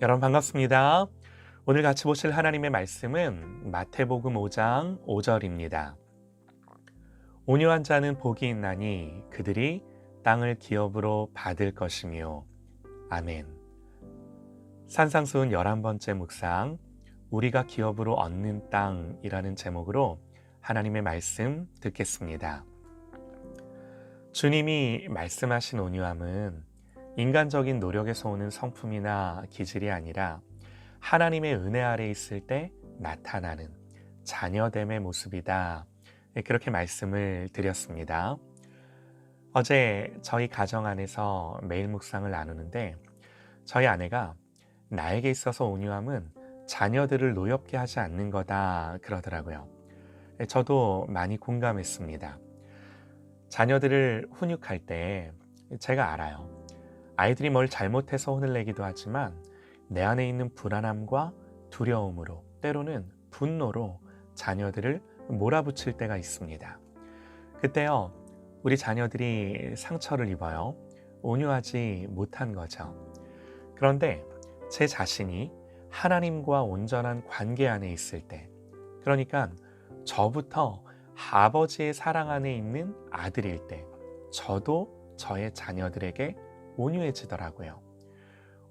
여러분 반갑습니다. 오늘 같이 보실 하나님의 말씀은 마태복음 5장 5절입니다. 온유한 자는 복이 있나니 그들이 땅을 기업으로 받을 것이며 아멘. 산상수훈 11번째 묵상 우리가 기업으로 얻는 땅이라는 제목으로 하나님의 말씀 듣겠습니다. 주님이 말씀하신 온유함은 인간적인 노력에서 오는 성품이나 기질이 아니라 하나님의 은혜 아래 있을 때 나타나는 자녀됨의 모습이다. 네, 그렇게 말씀을 드렸습니다. 어제 저희 가정 안에서 매일 묵상을 나누는데 저희 아내가 나에게 있어서 온유함은 자녀들을 노엽게 하지 않는 거다 그러더라고요. 네, 저도 많이 공감했습니다. 자녀들을 훈육할 때 제가 알아요. 아이들이 뭘 잘못해서 혼을 내기도 하지만 내 안에 있는 불안함과 두려움으로 때로는 분노로 자녀들을 몰아붙일 때가 있습니다. 그때요, 우리 자녀들이 상처를 입어요. 온유하지 못한 거죠. 그런데 제 자신이 하나님과 온전한 관계 안에 있을 때, 그러니까 저부터 아버지의 사랑 안에 있는 아들일 때, 저도 저의 자녀들에게 온유해지더라고요.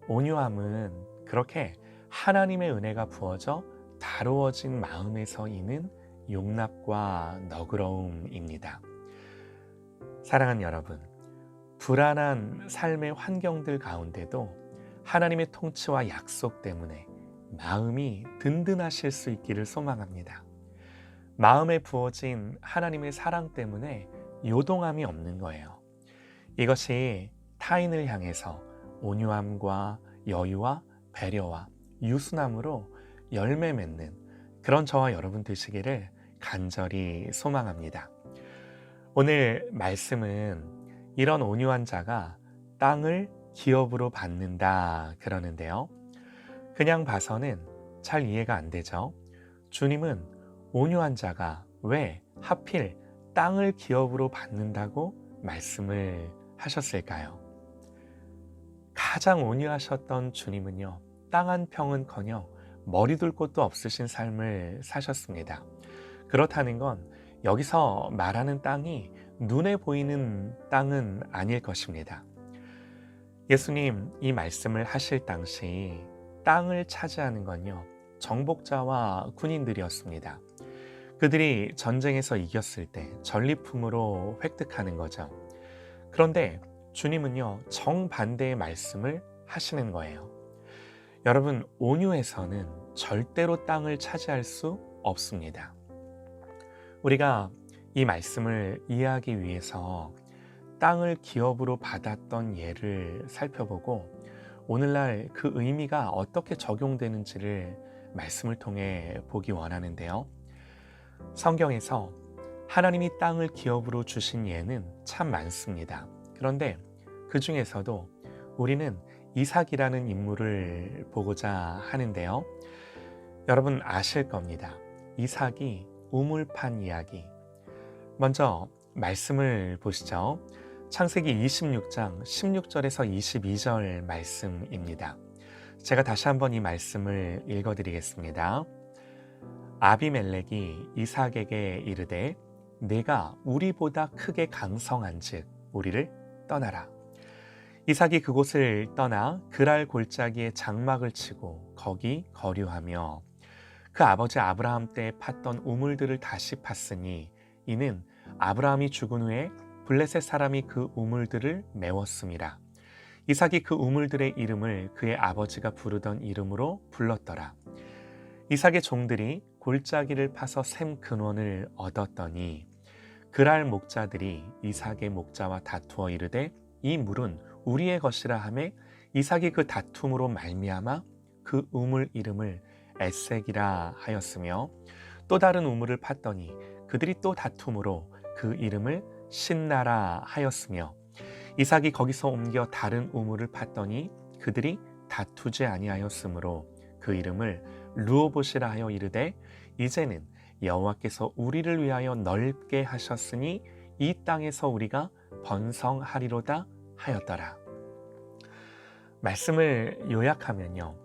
온유함은 그렇게 하나님의 은혜가 부어져 다루어진 마음에서 이는 용납과 너그러움입니다. 사랑하는 여러분, 불안한 삶의 환경들 가운데도 하나님의 통치와 약속 때문에 마음이 든든하실 수 있기를 소망합니다. 마음에 부어진 하나님의 사랑 때문에 요동함이 없는 거예요. 이것이 타인을 향해서 온유함과 여유와 배려와 유순함으로 열매 맺는 그런 저와 여러분 되시기를 간절히 소망합니다. 오늘 말씀은 이런 온유한 자가 땅을 기업으로 받는다 그러는데요. 그냥 봐서는 잘 이해가 안 되죠. 주님은 온유한 자가 왜 하필 땅을 기업으로 받는다고 말씀을 하셨을까요? 가장 온유하셨던 주님은요, 땅 한 평은커녕 머리 둘 곳도 없으신 삶을 사셨습니다. 그렇다는 건 여기서 말하는 땅이 눈에 보이는 땅은 아닐 것입니다. 예수님 이 말씀을 하실 당시 땅을 차지하는 건요, 정복자와 군인들이었습니다. 그들이 전쟁에서 이겼을 때 전리품으로 획득하는 거죠. 그런데 주님은요, 정반대의 말씀을 하시는 거예요. 여러분, 온유에서는 절대로 땅을 차지할 수 없습니다. 우리가 이 말씀을 이해하기 위해서 땅을 기업으로 받았던 예를 살펴보고 오늘날 그 의미가 어떻게 적용되는지를 말씀을 통해 보기 원하는데요. 성경에서 하나님이 땅을 기업으로 주신 예는 참 많습니다. 그런데 그 중에서도 우리는 이삭이라는 인물을 보고자 하는데요. 여러분 아실 겁니다. 이삭이 우물판 이야기. 먼저 말씀을 보시죠. 창세기 26장 16절에서 22절 말씀입니다. 제가 다시 한번 이 말씀을 읽어 드리겠습니다. 아비멜렉이 이삭에게 이르되 내가 우리보다 크게 강성한즉 우리를 떠나라. 이삭이 그곳을 떠나 그랄 골짜기에 장막을 치고 거기 거류하며 그 아버지 아브라함 때 팠던 우물들을 다시 팠으니 이는 아브라함이 죽은 후에 블레셋 사람이 그 우물들을 메웠습니다. 이삭이 그 우물들의 이름을 그의 아버지가 부르던 이름으로 불렀더라. 이삭의 종들이 골짜기를 파서 샘 근원을 얻었더니 그랄 목자들이 이삭의 목자와 다투어 이르되 이 물은 우리의 것이라 하매 이삭이 그 다툼으로 말미암아 그 우물 이름을 에색이라 하였으며 또 다른 우물을 팠더니 그들이 또 다툼으로 그 이름을 신나라 하였으며 이삭이 거기서 옮겨 다른 우물을 팠더니 그들이 다투지 아니하였으므로 그 이름을 루오봇이라 하여 이르되 이제는 여호와께서 우리를 위하여 넓게 하셨으니 이 땅에서 우리가 번성하리로다 하였더라. 말씀을 요약하면요.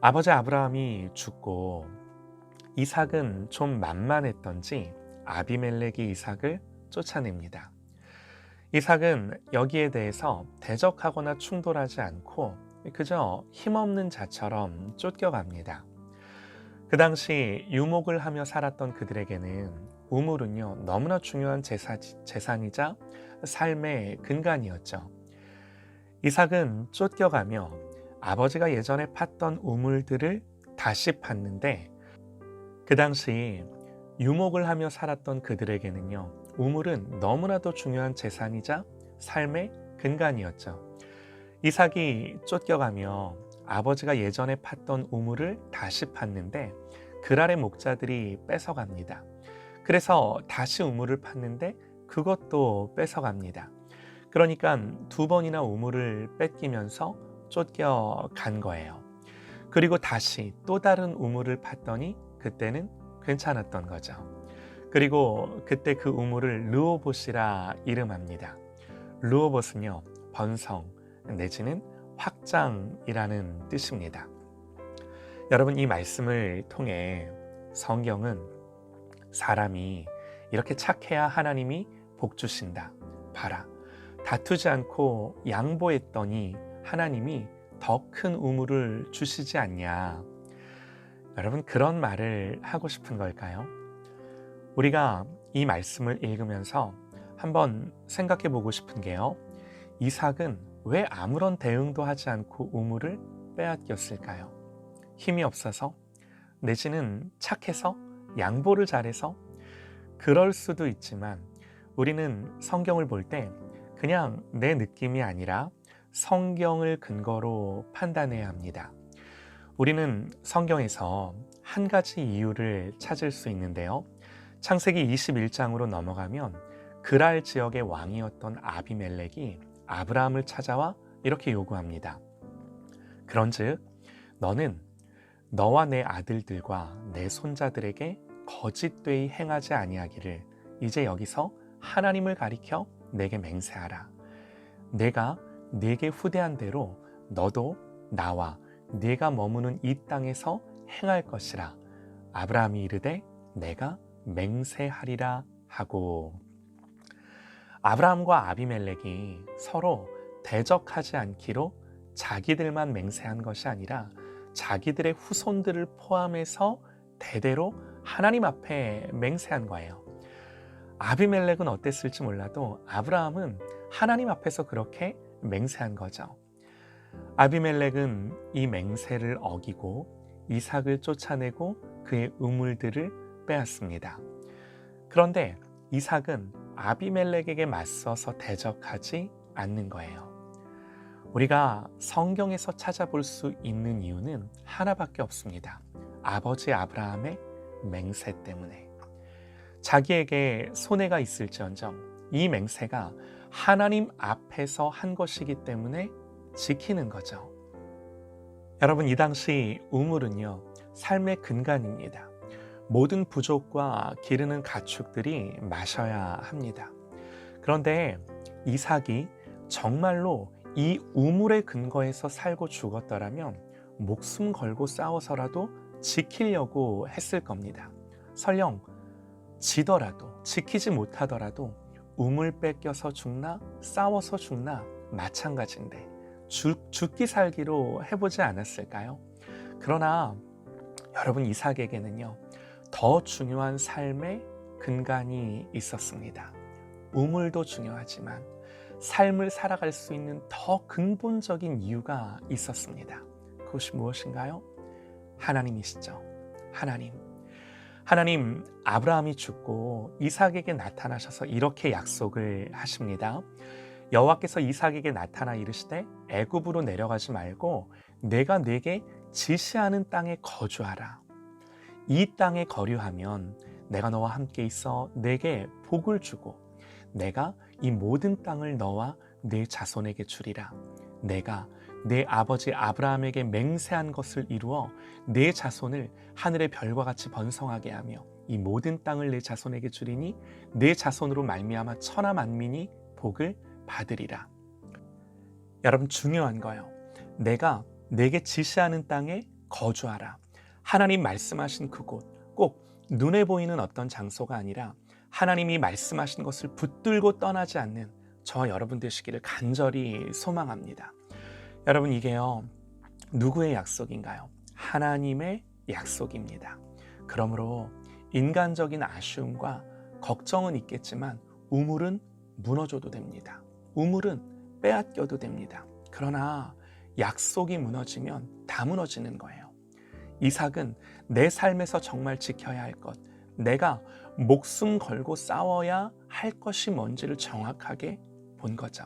아버지 아브라함이 죽고 이삭은 좀 만만했던지 아비멜렉이 이삭을 쫓아냅니다. 이삭은 여기에 대해서 대적하거나 충돌하지 않고 그저 힘없는 자처럼 쫓겨갑니다. 그 당시 유목을 하며 살았던 그들에게는 우물은요 너무나 중요한 제사, 재산이자 삶의 근간이었죠. 이삭은 쫓겨가며 아버지가 예전에 팠던 우물들을 다시 팠는데 그 당시 유목을 하며 살았던 그들에게는요 우물은 너무나도 중요한 재산이자 삶의 근간이었죠. 이삭이 쫓겨가며 아버지가 예전에 팠던 우물을 다시 팠는데 그랄의 목자들이 뺏어갑니다. 그래서 다시 우물을 팠는데 그것도 뺏어갑니다. 그러니까 두 번이나 우물을 뺏기면서 쫓겨간 거예요. 그리고 다시 또 다른 우물을 팠더니 그때는 괜찮았던 거죠. 그리고 그때 그 우물을 르오봇이라 이름합니다. 르오봇은요, 번성 내지는 확장이라는 뜻입니다. 여러분 이 말씀을 통해 성경은 사람이 이렇게 착해야 하나님이 복 주신다. 봐라. 다투지 않고 양보했더니 하나님이 더 큰 우물을 주시지 않냐. 여러분 그런 말을 하고 싶은 걸까요? 우리가 이 말씀을 읽으면서 한번 생각해 보고 싶은 게요. 이삭은 왜 아무런 대응도 하지 않고 우물을 빼앗겼을까요? 힘이 없어서 내지는 착해서 양보를 잘해서 그럴 수도 있지만 우리는 성경을 볼때 그냥 내 느낌이 아니라 성경을 근거로 판단해야 합니다. 우리는 성경에서 한 가지 이유를 찾을 수 있는데요. 창세기 21장으로 넘어가면 그랄 지역의 왕이었던 아비멜렉이 아브라함을 찾아와 이렇게 요구합니다. 그런즉 너는 너와 내 아들들과 내 손자들에게 거짓되이 행하지 아니하기를 이제 여기서 하나님을 가리켜 내게 맹세하라. 내가 네게 후대한 대로 너도 나와 네가 머무는 이 땅에서 행할 것이라. 아브라함이 이르되 내가 맹세하리라 하고 아브라함과 아비멜렉이 서로 대적하지 않기로 자기들만 맹세한 것이 아니라 자기들의 후손들을 포함해서 대대로 하나님 앞에 맹세한 거예요. 아비멜렉은 어땠을지 몰라도 아브라함은 하나님 앞에서 그렇게 맹세한 거죠. 아비멜렉은 이 맹세를 어기고 이삭을 쫓아내고 그의 우물들을 빼앗습니다. 그런데 이삭은 아비멜렉에게 맞서서 대적하지 않는 거예요. 우리가 성경에서 찾아볼 수 있는 이유는 하나밖에 없습니다. 아버지 아브라함의 맹세 때문에. 자기에게 손해가 있을지언정 이 맹세가 하나님 앞에서 한 것이기 때문에 지키는 거죠. 여러분, 이 당시 우물은요, 삶의 근간입니다. 모든 부족과 기르는 가축들이 마셔야 합니다. 그런데 이삭이 정말로 이 우물의 근거에서 살고 죽었더라면 목숨 걸고 싸워서라도 지키려고 했을 겁니다. 설령 지더라도 지키지 못하더라도 우물 뺏겨서 죽나 싸워서 죽나 마찬가지인데 죽, 죽기 살기로 해보지 않았을까요? 그러나 여러분 이삭에게는요 더 중요한 삶의 근간이 있었습니다. 우물도 중요하지만 삶을 살아갈 수 있는 더 근본적인 이유가 있었습니다. 그것이 무엇인가요? 하나님이시죠. 하나님. 하나님, 아브라함이 죽고 이삭에게 나타나셔서 이렇게 약속을 하십니다. 여호와께서 이삭에게 나타나 이르시되 애굽으로 내려가지 말고 내가 네게 지시하는 땅에 거주하라. 이 땅에 거류하면 내가 너와 함께 있어 내게 복을 주고 내가 이 모든 땅을 너와 내 자손에게 주리라. 내가 내 아버지 아브라함에게 맹세한 것을 이루어 내 자손을 하늘의 별과 같이 번성하게 하며 이 모든 땅을 내 자손에게 주리니 내 자손으로 말미암아 천하 만민이 복을 받으리라. 여러분 중요한 거요. 내가 내게 지시하는 땅에 거주하라. 하나님 말씀하신 그곳, 꼭 눈에 보이는 어떤 장소가 아니라 하나님이 말씀하신 것을 붙들고 떠나지 않는 저와 여러분 되시기를 간절히 소망합니다. 여러분 이게요. 누구의 약속인가요? 하나님의 약속입니다. 그러므로 인간적인 아쉬움과 걱정은 있겠지만 우물은 무너져도 됩니다. 우물은 빼앗겨도 됩니다. 그러나 약속이 무너지면 다 무너지는 거예요. 이삭은 내 삶에서 정말 지켜야 할 것, 내가 목숨 걸고 싸워야 할 것이 뭔지를 정확하게 본 거죠.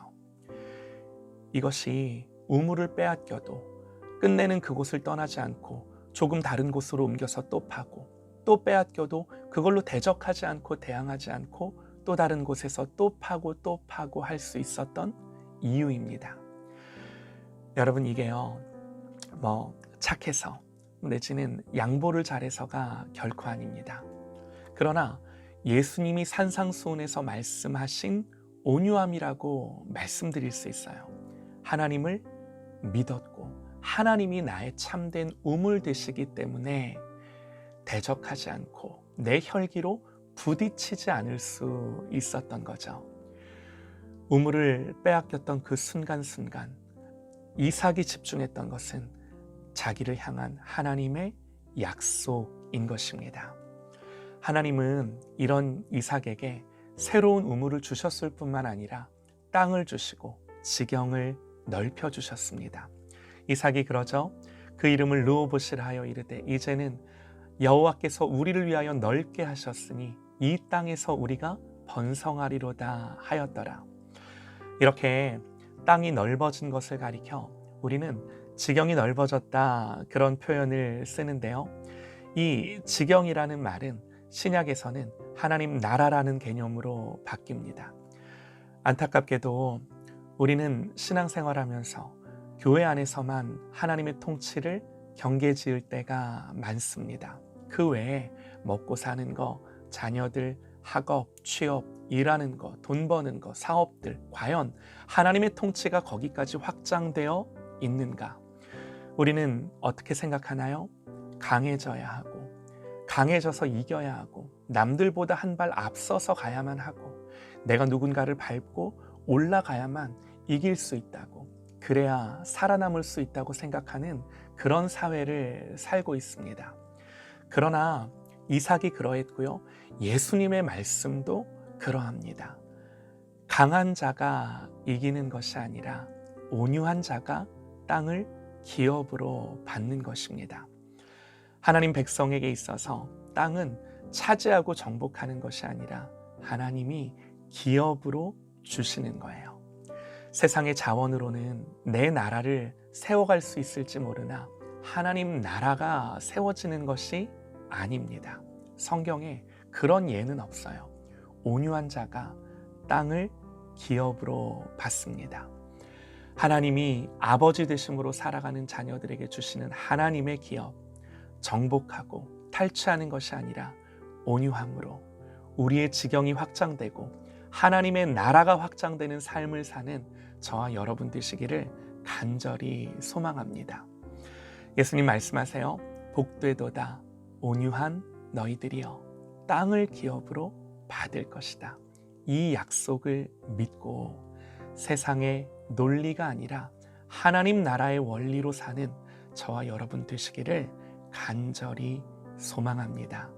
이것이 우물을 빼앗겨도 끝내는 그곳을 떠나지 않고 조금 다른 곳으로 옮겨서 또 파고 또 빼앗겨도 그걸로 대적하지 않고 대항하지 않고 또 다른 곳에서 또 파고 또 파고 할 수 있었던 이유입니다. 여러분 이게요. 뭐 착해서 내지는 양보를 잘해서가 결코 아닙니다. 그러나 예수님이 산상수훈에서 말씀하신 온유함이라고 말씀드릴 수 있어요. 하나님을 믿었고 하나님이 나의 참된 우물 되시기 때문에 대적하지 않고 내 혈기로 부딪히지 않을 수 있었던 거죠. 우물을 빼앗겼던 그 순간순간 이삭이 집중했던 것은 자기를 향한 하나님의 약속인 것입니다. 하나님은 이런 이삭에게 새로운 우물을 주셨을 뿐만 아니라 땅을 주시고 지경을 넓혀 주셨습니다. 이삭이 그러죠. 그 이름을 르오보시라 하여 이르되 이제는 여호와께서 우리를 위하여 넓게 하셨으니 이 땅에서 우리가 번성하리로다 하였더라. 이렇게 땅이 넓어진 것을 가리켜 우리는 지경이 넓어졌다 그런 표현을 쓰는데요. 이 지경이라는 말은 신약에서는 하나님 나라라는 개념으로 바뀝니다. 안타깝게도 우리는 신앙생활하면서 교회 안에서만 하나님의 통치를 경계 지을 때가 많습니다. 그 외에 먹고 사는 거, 자녀들, 학업, 취업, 일하는 거, 돈 버는 거, 사업들, 과연 하나님의 통치가 거기까지 확장되어 있는가? 우리는 어떻게 생각하나요? 강해져야 하고, 강해져서 이겨야 하고, 남들보다 한 발 앞서서 가야만 하고, 내가 누군가를 밟고 올라가야만 이길 수 있다고, 그래야 살아남을 수 있다고 생각하는 그런 사회를 살고 있습니다. 그러나 이삭이 그러했고요. 예수님의 말씀도 그러합니다. 강한 자가 이기는 것이 아니라 온유한 자가 땅을 기업으로 받는 것입니다. 하나님 백성에게 있어서 땅은 차지하고 정복하는 것이 아니라 하나님이 기업으로 주시는 거예요. 세상의 자원으로는 내 나라를 세워갈 수 있을지 모르나 하나님 나라가 세워지는 것이 아닙니다. 성경에 그런 예는 없어요. 온유한 자가 땅을 기업으로 받습니다. 하나님이 아버지 되심으로 살아가는 자녀들에게 주시는 하나님의 기업, 정복하고 탈취하는 것이 아니라 온유함으로 우리의 지경이 확장되고 하나님의 나라가 확장되는 삶을 사는 저와 여러분 되시기를 간절히 소망합니다. 예수님 말씀하세요. 복되도다 온유한 너희들이여 땅을 기업으로 받을 것이다. 이 약속을 믿고 세상의 논리가 아니라 하나님 나라의 원리로 사는 저와 여러분 되시기를 간절히 소망합니다.